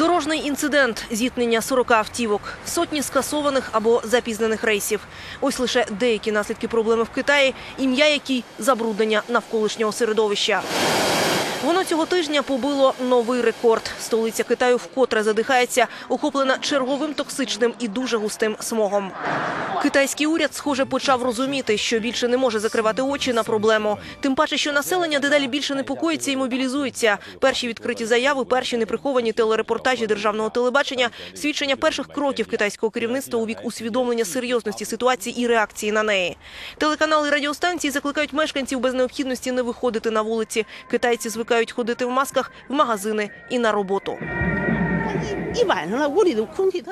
Дорожній інцидент, зіткнення 40 автівок, сотні скасованих або запізнених рейсів. Ось лише деякі наслідки проблеми в Китаї, ім'я якій забруднення навколишнього середовища. Воно цього тижня побило новий рекорд. Столиця Китаю вкотре задихається, охоплена черговим токсичним і дуже густим смогом. Китайський уряд, схоже, почав розуміти, що більше не може закривати очі на проблему. Тим паче, що населення дедалі більше непокоїться і мобілізується. Перші відкриті заяви, перші неприховані телерепортажі державного телебачення, свідчення перших кроків китайського керівництва у вік усвідомлення серйозності ситуації і реакції на неї. Телеканали і радіостанції закликають мешканців без необхідності не виходити на вулиці. Китайці звикають ходити в масках в магазини і на роботу роботу.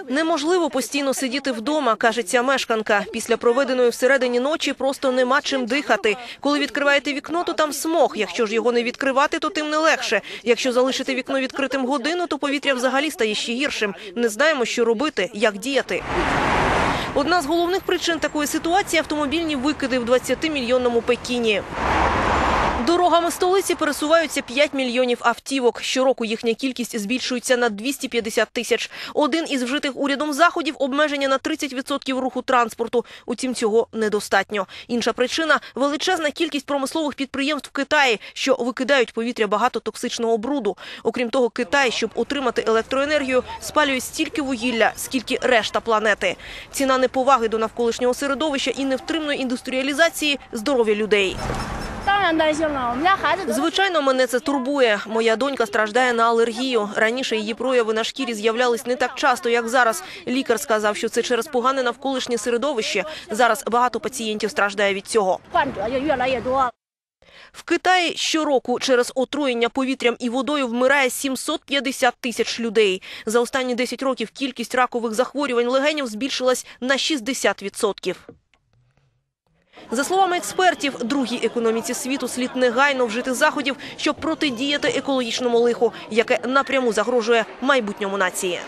Неможливо постійно сидіти вдома, каже ця мешканка. Після проведеної всередині ночі просто нема чим дихати. Коли відкриваєте вікно, то там смог. Якщо ж його не відкривати, то тим не легше. Якщо залишити вікно відкритим годину, то повітря взагалі стає ще гіршим. Не знаємо, що робити, як діяти. Одна з головних причин такої ситуації автомобільні викиди в 20-мільйонному Пекіні. Дорогами столиці пересуваються 5 мільйонів автівок. Щороку їхня кількість збільшується на 250 тисяч. Один із вжитих урядом заходів – обмеження на 30% руху транспорту. Утім, цього недостатньо. Інша причина – величезна кількість промислових підприємств в Китаї, що викидають повітря багато токсичного бруду. Окрім того, Китай, щоб отримати електроенергію, спалює стільки вугілля, скільки решта планети. Ціна неповаги до навколишнього середовища і невтримної індустріалізації – здоров'я людей. Звичайно, мене це турбує. Моя донька страждає на алергію. Раніше її прояви на шкірі з'являлись не так часто, як зараз. Лікар сказав, що це через погане навколишнє середовище. Зараз багато пацієнтів страждає від цього. В Китаї щороку через отруєння повітрям і водою вмирає 750 тисяч людей. За останні 10 років кількість ракових захворювань легенів збільшилась на 60%. За словами експертів, другій економіці світу слід негайно вжити заходів, щоб протидіяти екологічному лиху, яке напряму загрожує майбутньому нації.